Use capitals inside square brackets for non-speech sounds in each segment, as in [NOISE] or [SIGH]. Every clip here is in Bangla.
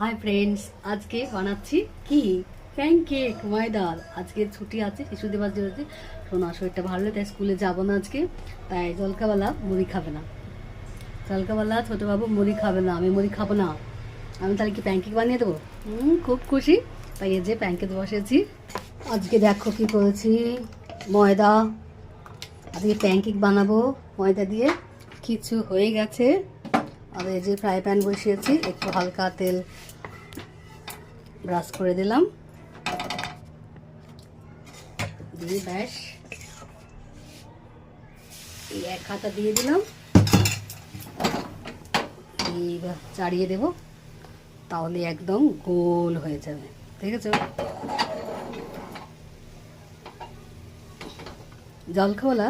হাই ফ্রেন্ডস আজকে বানাচ্ছি কি? প্যানকেক ময়দার। আজকে ছুটি আছে, শিশু দিবস যেহেতু সোনা শরীরটা ভালো তাই স্কুলে যাব না আজকে। তাই জলকাবেলা মুড়ি খাবে না। জলকাবেলা ছোটো বাবু মুড়ি খাবে না, আমি মুড়ি খাব না। আমি তাহলে কি প্যানকেক বানিয়ে দেবো? খুব খুশি। তাই এই যে প্যানকেক বসেছি। আজকে দেখো কি করেছি। ময়দা। আজকে প্যানকেক বানাবো। ময়দা দিয়ে কিছু হয়ে গেছে। আর এই যে ফ্রাই প্যান বসিয়েছি, একটু হালকা তেল ব্রাশ করে দিলাম। দিয়ে ব্যাস। এই এক হাতা দিয়ে দিলাম। চাড়িয়ে দেব, তাহলে একদম গোল হয়ে যাবে। ঠিক আছে? জলখাওয়ালা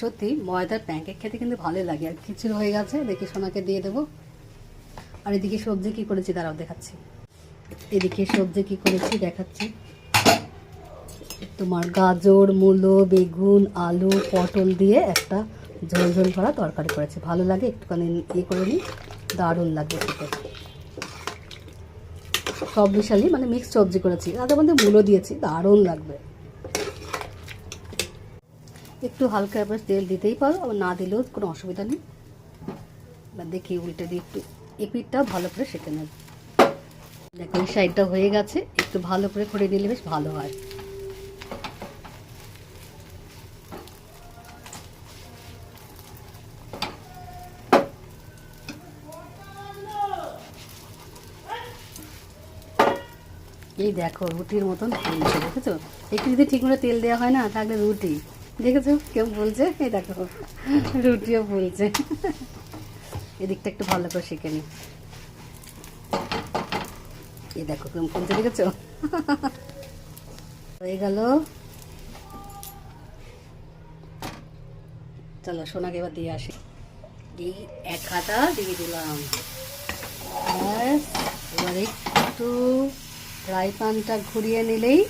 সত্যি, ময়দার প্যানকেক খেতে কিন্তু ভালোই লাগে। আর খিচুড়ি হয়ে গেছে, দেখি সোনাকে দিয়ে দেবো। আর এদিকে সবজি কি করেছি তারাও দেখাচ্ছি। এদিকে সবজি কি করেছি, দেখাচ্ছি। তোমার গাজর, মূলো, বেগুন, আলু, পটল দিয়ে একটা ঝোল ঝোল করা তরকারি করেছি। ভালো লাগে, একটুখানি ইয়ে করে নিই, দারুণ লাগবে খেতে। সব মিশালি মানে মিক্স সবজি করেছি। তাদের মধ্যে মূলো দিয়েছি, দারুণ লাগবে। একটু হালকা এবার তেল দিতেই পারো, আবার না দিলেও কোনো অসুবিধা নেই। এবার দেখি উল্টে দিয়ে একটু এপিটটা ভালো করে সেঁকে নেব। দেখো, এই সাইডটা হয়ে গেছে, একটু ভালো করে করে নিলে বেশ ভালো হয়। এই দেখো, রুটির মতন ফুলছে দেখেছ? একটু যদি ঠিক মতো তেল দেওয়া হয় না, তাহলে রুটি। দেখেছ? কেউ বলছে? এই দেখো, রুটিও বলছে। এদিকটা একটু ভালো করে শিখে নি। এই দেখো, কেমন ফুলছে দেখেছ? হয়ে গেল। চলো, সোনাকে এবার দিয়ে আসি। এক হাতা দিয়ে দিলাম। এবার একটু ফ্রাই প্যানটা ঘুরিয়ে নিলেই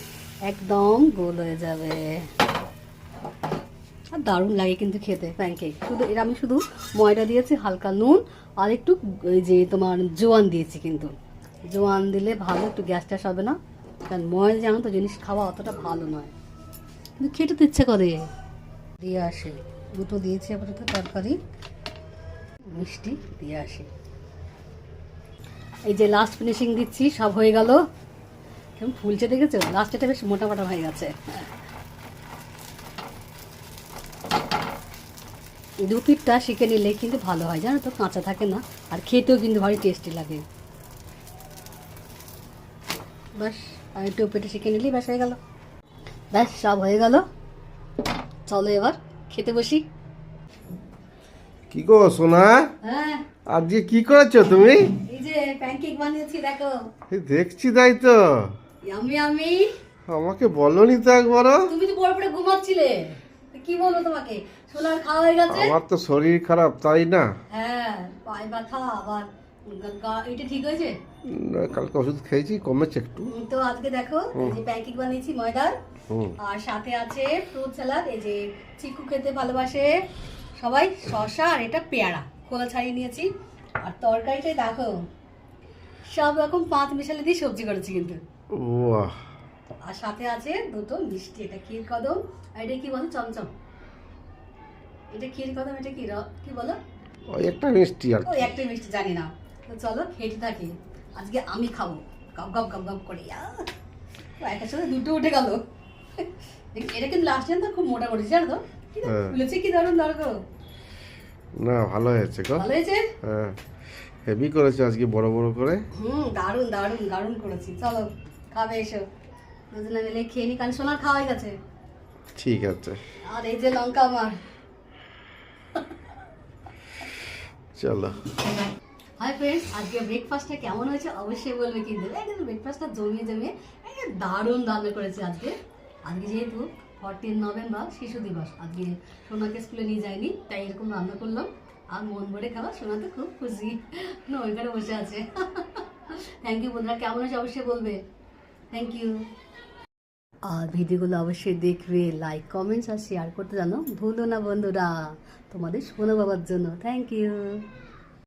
একদম গোল হয়ে যাবে। আর দারুণ লাগে কিন্তু খেতে প্যানকেক শুধু এর আমি শুধু ময়দা দিয়েছি, হালকা নুন, আর একটু যে তোমার জোয়ান দিয়েছি কিন্তু। জোয়ান দিলে ভালো, একটু গ্যাস ট্যাস হবে না। কারণ ময়দা জানো তো জিনিস খাওয়া অতটা ভালো নয়। কিন্তু খেতে তো ইচ্ছে করে। দিয়ে আসে। দুটো দিয়েছি আপাতত তরকারি। মিষ্টি দিয়ে আসে। এই যে লাস্ট ফিনিশিং দিচ্ছি, সব হয়ে গেল। ফুলছে দেখেছ? লাস্টেটা বেশ মোটা মোটা হয়ে গেছে। দু পিঠটা শিখে নিলে কিন্তু ভালো হয় জানো তো? কাঁচা থাকে না আর খেতেও কিন্তু ভারী টেস্টি লাগে। ব্যাস আর একটু পেটে শিখে নিলেই ব্যাস হয়ে গেল। ব্যাস সব হয়ে গেল। চলো এবার খেতে বসি। কি গো সোনা? হ্যাঁ। আজকে কি করেছ তুমি? এই যে প্যানকেক বানিয়েছি দেখো। দেখছি তাই তো। আমি আমি আমাকে বলনি তো একবারও। তুমি তো পরে পরে ঘুমাচ্ছিলে। কি বলব তোমাকে? সোনার খাওয়া হয়ে গেছে। আমার তো শরীর খারাপ তাই না? হ্যাঁ পায়ে ব্যথা আবার এটা ঠিক হয়েছে? কালকে ওষুধ খেয়েছি কমেছে একটু। তো আজকে দেখো যে প্যানকেক বানিয়েছি ময়দার। আর সাথে আছে ফ্রুট স্যালাড এই যে চিকু খেতে ভালোবাসে সবাই শসা আর এটা পেয়ারা। খোলা ছাড়িয়ে নিয়েছি। আর তরকারিটাই দেখো সব রকম পাঁচ মিশালি দিয়ে সবজি করেছি কিন্তু। বাহ আর সাথে আছে দুটো মিষ্টি এটা ক্ষীর কদম আর এটা কি বলো চমচম? এটা ক্ষীর কদম এটা কি কি বলো? ওই একটা মিষ্টি আর ওই একটা মিষ্টি জানি না। তো চলো খেতে থাকি। আজকে আমি খাব। গপ গপ গপ গপ করে! ও, একের সাথে দুটো উঠে গেল। এটা কিন্তু লাস্ট টাইম তো খুব মোটা করেছি জানো তো? কি না, হ্যাঁ। ফুলেছে কি দারুণ দরকার না ভালো হয়েছে গো। ভালো হয়েছে? হ্যাঁ। হেভি করেছে আজকে বড় বড় করে। হুম দারুণ দারুণ দারুণ করেছি। চলো খাবে এসো। দুজনে মিলে খেয়ে নি কারণ সোনার খাওয়া হয়ে গেছে ঠিক আছে। আর এই যে লঙ্কা আমার। চলো। হাই ফ্রেন্ডস আজকে ব্রেকফাস্টটা কেমন হয়েছে অবশ্যই বলবে কিন্তু। একদম ব্রেকফাস্টটা জমিয়ে জমিয়ে দারুণ রান্না করেছে আজকে। আজকে যেহেতু ফোরটিন নভেম্বর শিশু দিবস। আজকে সোনাকে স্কুলে নিয়ে যায়নি তাই এরকম রান্না করলাম। আর মন ভরে খাওয়া সোনা তো খুব খুশি। না ওইখানে বসে আছে। [LAUGHS] থ্যাংক ইউ বন্ধুরা কেমন হয়েছে অবশ্যই বলবে। থ্যাংক ইউ আর ভিডিওগুলো অবশ্যই দেখবে লাইক কমেন্টস আর শেয়ার করতে জানো ভুলো না বন্ধুরা। তোমাদের শোনো বাবার জন্য। Thank you